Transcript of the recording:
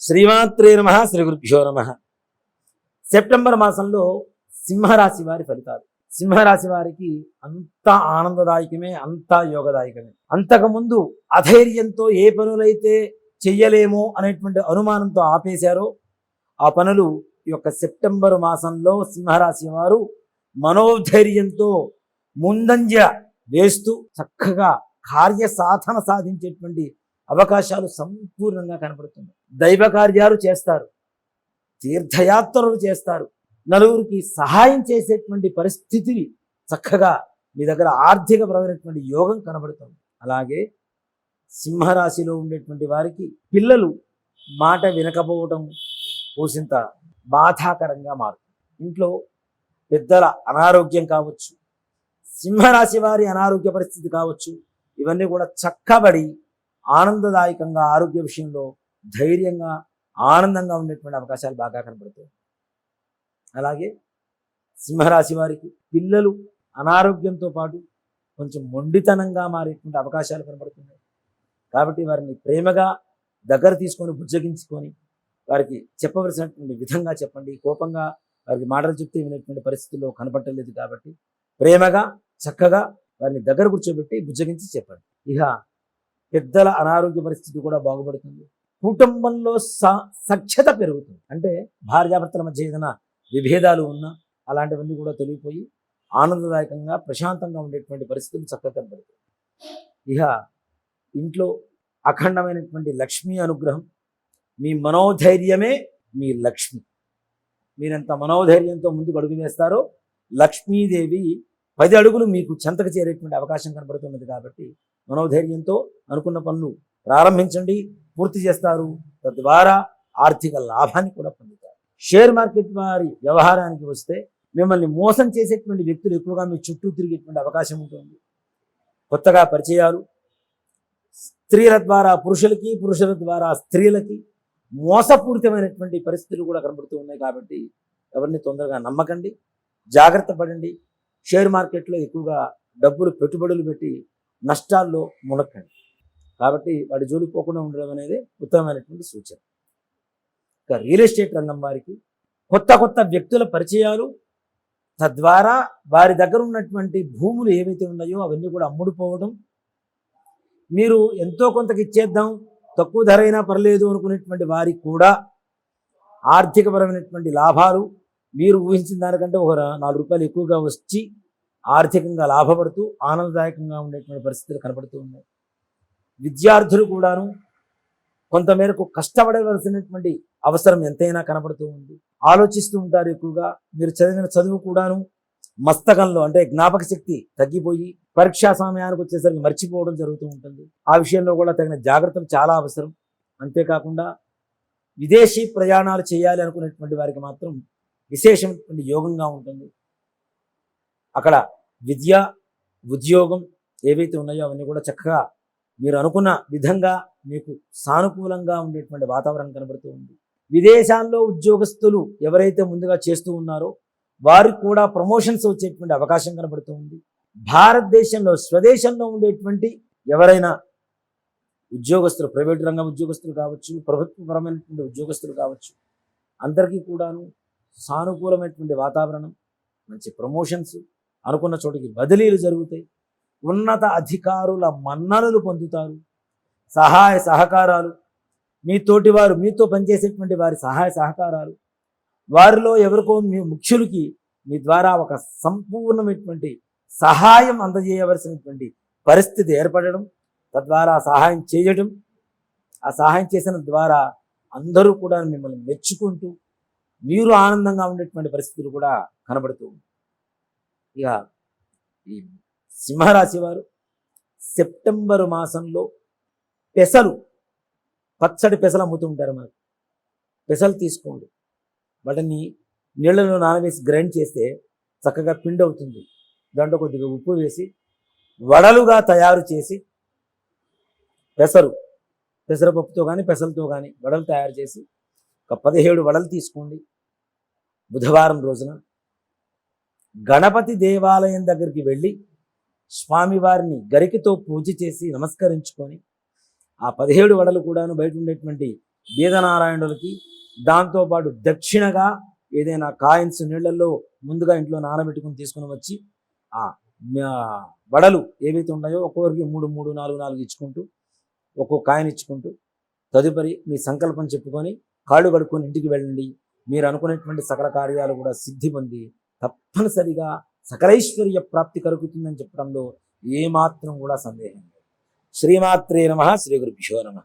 శ్రీమాత్రే నమ శ్రీ గురుభ్యో నమ. సెప్టెంబర్ మాసంలో సింహరాశి వారి ఫలితాలు. సింహరాశి వారికి అంత ఆనందదాయకమే అంత యోగదాయకమే. అంతకుముందు అధైర్యంతో ఏ పనులైతే చెయ్యలేమో అనేటువంటి అనుమానంతో ఆపేశారో ఆ పనులు ఈ యొక్క సెప్టెంబర్ మాసంలో సింహరాశి వారు మనోధైర్యంతో ముందంజ వేస్తూ చక్కగా కార్య సాధన సాధించేటువంటి అవకాశాలు సంపూర్ణంగా కనపడుతుంది దైవ కార్యాలు చేస్తారు. తీర్థయాత్రలు చేస్తారు. నలుగురికి సహాయం చేసేటువంటి పరిస్థితిని చక్కగా మీ దగ్గర ఆర్థికపరమైనటువంటి యోగం కనబడుతుంది. అలాగే సింహరాశిలో ఉండేటువంటి వారికి పిల్లలు మాట వినకపోవడం పూసింత బాధాకరంగా మారుతుంది. ఇంట్లో పెద్దల అనారోగ్యం కావచ్చు సింహరాశి వారి అనారోగ్య పరిస్థితి కావచ్చు ఇవన్నీ కూడా చక్కబడి ఆనందదాయకంగా ఆరోగ్య విషయంలో ధైర్యంగా ఆనందంగా ఉండేటువంటి అవకాశాలు బాగా కనబడతాయి. అలాగే సింహరాశి వారికి పిల్లలు అనారోగ్యంతో పాటు కొంచెం మొండితనంగా మారేటువంటి అవకాశాలు కనబడుతున్నాయి. కాబట్టి వారిని ప్రేమగా దగ్గర తీసుకొని బుజ్జగించుకొని వారికి చెప్పవలసినటువంటి విధంగా చెప్పండి. కోపంగా వారికి మాటలు చెప్తే వినేటువంటి పరిస్థితుల్లో కనపడలేదు కాబట్టి ప్రేమగా చక్కగా వారిని దగ్గర కూర్చోబెట్టి బుజ్జగించి చెప్పండి. ఇక పెద్దల అనారోగ్య పరిస్థితి కూడా బాగుపడుతుంది. కుటుంబంలో స సఖ్యత పెరుగుతుంది. అంటే భార్యాభర్తల మధ్య ఏదైనా విభేదాలు ఉన్నా అలాంటివన్నీ కూడా తొలగిపోయి ఆనందదాయకంగా ప్రశాంతంగా ఉండేటువంటి పరిస్థితులు చక్కగా కనబడుతుంది. ఇక ఇంట్లో అఖండమైనటువంటి లక్ష్మీ అనుగ్రహం మీ మనోధైర్యమే మీ లక్ష్మి. మీరెంత మనోధైర్యంతో ముందుకు అడుగు వేస్తారో లక్ష్మీదేవి పది అడుగులు మీకు చెంతకు చేరేటువంటి అవకాశం కనబడుతున్నది కాబట్టి మనోధైర్యంతో అనుకున్న పనులు ప్రారంభించండి పూర్తి చేస్తారు. తద్వారా ఆర్థిక లాభాన్ని కూడా పొందుతారు. షేర్ మార్కెట్ వారి వ్యవహారానికి వస్తే మిమ్మల్ని మోసం చేసేటువంటి వ్యక్తులు ఎక్కువగా మీ చుట్టూ తిరిగేటువంటి అవకాశం ఉంటుంది. కొత్తగా పరిచయాలు స్త్రీల ద్వారా పురుషులకి పురుషుల ద్వారా స్త్రీలకి మోసపూరితమైనటువంటి పరిస్థితులు కూడా కనబడుతూ ఉన్నాయి కాబట్టి ఎవరిని తొందరగా నమ్మకండి జాగ్రత్త పడండి. షేర్ మార్కెట్లో ఎక్కువగా డబ్బులు పెట్టుబడులు పెట్టి నష్టాల్లో మునక్కండి కాబట్టి వాడి జోలికి పోకుండా ఉండడం అనేది ఉత్తమమైనటువంటి సూచన. ఇక రియల్ ఎస్టేట్ రంగం వారికి కొత్త కొత్త వ్యక్తుల పరిచయాలు తద్వారా వారి దగ్గర ఉన్నటువంటి భూములు ఏవైతే ఉన్నాయో అవన్నీ కూడా అమ్ముడుపోవడం మీరు ఎంతో కొంతకి ఇచ్చేద్దాం తక్కువ ధర అయినా పర్లేదు అనుకునేటువంటి వారికి కూడా ఆర్థికపరమైనటువంటి లాభాలు మీరు ఊహించిన దానికంటే ఒక నాలుగు రూపాయలు ఎక్కువగా వచ్చి ఆర్థికంగా లాభపడుతూ ఆనందదాయకంగా ఉండేటువంటి పరిస్థితులు కనపడుతూ ఉన్నాయి. విద్యార్థులు కూడాను కొంతమేరకు కష్టపడవలసినటువంటి అవసరం ఎంతైనా కనపడుతూ ఉంది. ఆలోచిస్తూ ఉంటారు ఎక్కువగా. మీరు చదివిన చదువు కూడాను మస్తకంలో అంటే జ్ఞాపక శక్తి తగ్గిపోయి పరీక్షా సమయానికి వచ్చేసరికి మర్చిపోవడం జరుగుతూ ఉంటుంది. ఆ విషయంలో కూడా తగిన జాగ్రత్తలు చాలా అవసరం. అంతేకాకుండా విదేశీ ప్రయాణాలు చేయాలి అనుకునేటువంటి వారికి మాత్రం విశేషమైనటువంటి యోగంగా ఉంటుంది. అక్కడ విద్య ఉద్యోగం ఏవైతే ఉన్నాయో అవన్నీ కూడా చక్కగా మీరు అనుకున్న విధంగా మీకు సానుకూలంగా ఉండేటువంటి వాతావరణం కనబడుతూ ఉంది. విదేశాల్లో ఉద్యోగస్తులు ఎవరైతే ముందుగా చేస్తూ ఉన్నారో వారికి కూడా ప్రమోషన్స్ వచ్చేటువంటి అవకాశం కనబడుతూ ఉంది. భారతదేశంలో స్వదేశంలో ఉండేటువంటి ఎవరైనా ఉద్యోగస్తులు ప్రైవేట్ రంగం ఉద్యోగస్తులు కావచ్చు ప్రభుత్వపరమైనటువంటి ఉద్యోగస్తులు కావచ్చు అందరికీ కూడాను సానుకూలమైనటువంటి వాతావరణం మంచి ప్రమోషన్స్ అనుకున్న చోటికి బదిలీలు జరుగుతాయి. ఉన్నత అధికారుల మన్ననలు పొందుతారు. సహాయ సహకారాలు మీ తోటి వారు మీతో పనిచేసేటువంటి వారి సహాయ సహకారాలు వారిలో ఎవరికో మీ ముఖ్యులకి మీ ద్వారా ఒక సంపూర్ణమైనటువంటి సహాయం అందజేయవలసినటువంటి పరిస్థితి ఏర్పడడం తద్వారా సహాయం చేయడం ఆ సహాయం చేసిన ద్వారా అందరూ కూడా మిమ్మల్ని మెచ్చుకుంటూ మీరు ఆనందంగా ఉండేటువంటి పరిస్థితులు కూడా కనబడుతూ ఇక ఈ సింహరాశి వారు సెప్టెంబర్ మాసంలో పెసలు పచ్చడి పెసలు అమ్ముతుంటారు మనకు. పెసలు తీసుకోండి. వాటిని నీళ్ళలో నానవేసి గ్రైండ్ చేస్తే చక్కగా పిండి అవుతుంది. దాంట్లో కొద్దిగా ఉప్పు వేసి వడలుగా తయారు చేసి పెసరు పెసరపప్పుతో కానీ పెసలతో కానీ వడలు తయారు చేసి ఒక పదిహేడు వడలు తీసుకోండి. బుధవారం రోజున గణపతి దేవాలయం దగ్గరికి వెళ్ళి స్వామివారిని గరికతో పూజ చేసి నమస్కరించుకొని ఆ పదిహేడు వడలు కూడాను బయట ఉండేటువంటి బీదనారాయణులకి దాంతోపాటు దక్షిణగా ఏదైనా కాయిన్స్ నీళ్ళల్లో ముందుగా ఇంట్లో నానబెట్టుకుని తీసుకుని వచ్చి ఆ వడలు ఏవైతే ఉన్నాయో ఒక్కొక్కరికి మూడు మూడు నాలుగు నాలుగు ఇచ్చుకుంటూ ఒక్కో కాయిన్ ఇచ్చుకుంటూ తదుపరి మీ సంకల్పం చెప్పుకొని కాళ్ళు కడుక్కొని ఇంటికి వెళ్ళండి. మీరు అనుకునేటువంటి సకల కార్యాలు కూడా సిద్ధి పొంది తప్పనిసరిగా సకలైశ్వర్య ప్రాప్తి కలుగుతుందని చెప్పడంలో ఏమాత్రం కూడా సందేహం లేదు. శ్రీమాత్రే నమ శ్రీ గురుభ్యో నమ.